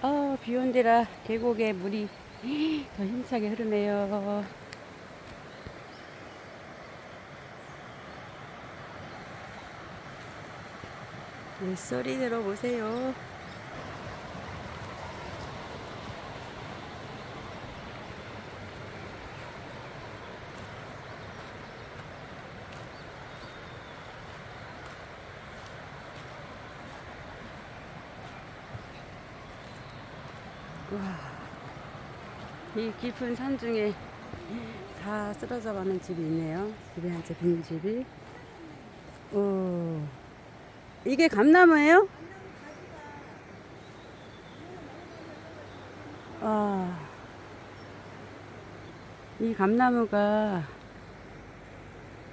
아, 비 온 데라 계곡에 물이 더 힘차게 흐르네요. 물소리 들어보세요. 이 깊은 산 중에 다 쓰러져 가는 집이 있네요. 집이 한 채 빈 집이. 오. 이게 감나무예요? 아. 이 감나무가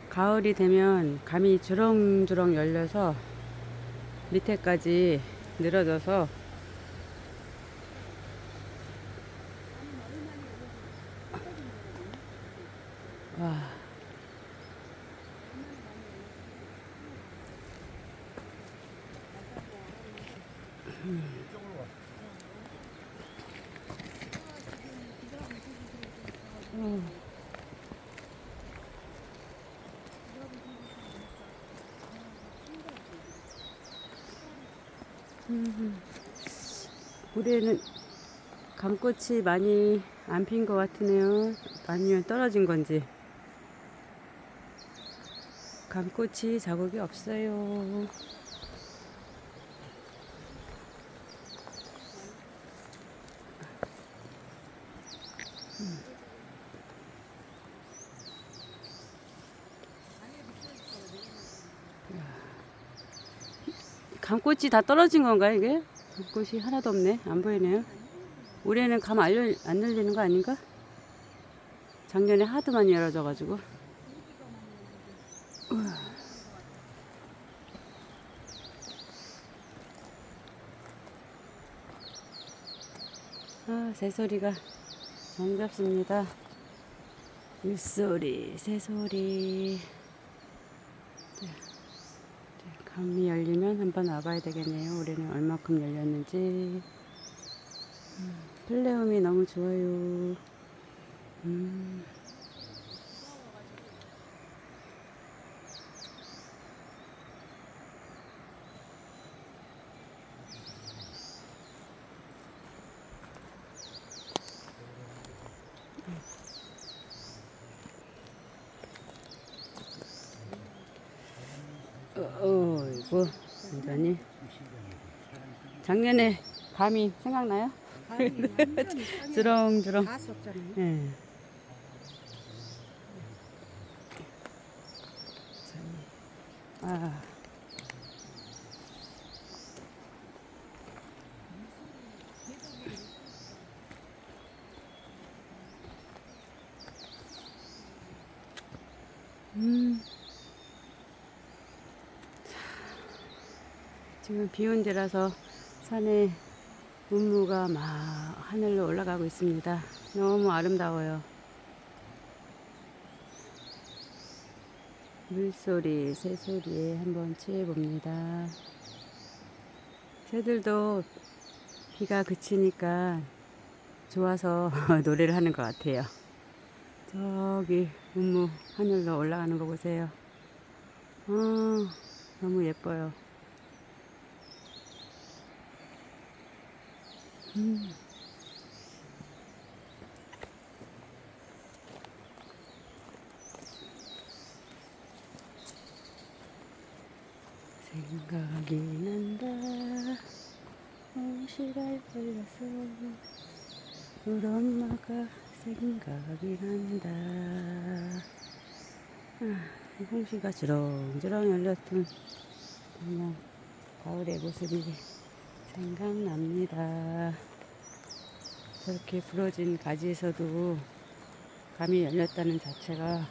가을이 되면 감이 주렁주렁 열려서 밑에까지 늘어져서 와. 음. 음. 올해는 감꽃이 많이 안 핀 것 같으네요. 아니면 떨어진 건지. 감꽃이 자국이 없어요. 감꽃이 다 떨어진 건가요, 이게? 감꽃이 하나도 없네. 안 보이네요. 올해는 감 안 열리는 거 아닌가? 작년에 하도 많이 열어져가지고. 아, 새소리가 정겹습니다. 물소리, 새소리. 네. 네, 감이 열리면 한번 와봐야 되겠네요. 올해는 얼마큼 열렸는지. 음, 플레움이 너무 좋아요. 음. 어, 어이구, 완전히. 작년에 감이 생각나요? 주렁주렁. 다 썼잖아요. 예. 아. 지금 비온 데라서 산에 문무가 막 하늘로 올라가고 있습니다. 너무 아름다워요. 물소리, 새소리에 한번 취해봅니다. 새들도 비가 그치니까 좋아서 노래를 하는 것 같아요. 저기 문무 하늘로 올라가는 거 보세요. 아, 너무 예뻐요. 음. 생각이 난다 홍시를 걸려서 우리 엄마가 생각이 난다 아, 이 홍시가 주렁주렁 열렸던 그냥 가을의 모습이 생각납니다. 저렇게 부러진 가지에서도 감이 열렸다는 자체가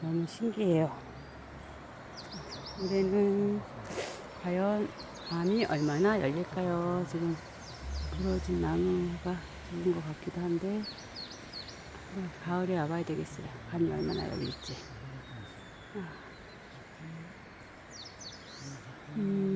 너무 신기해요. 올해는 과연 감이 얼마나 열릴까요? 지금 부러진 나무가 좋은 것 같기도 한데 어, 가을에 와봐야 되겠어요. 감이 얼마나 열릴지. 음,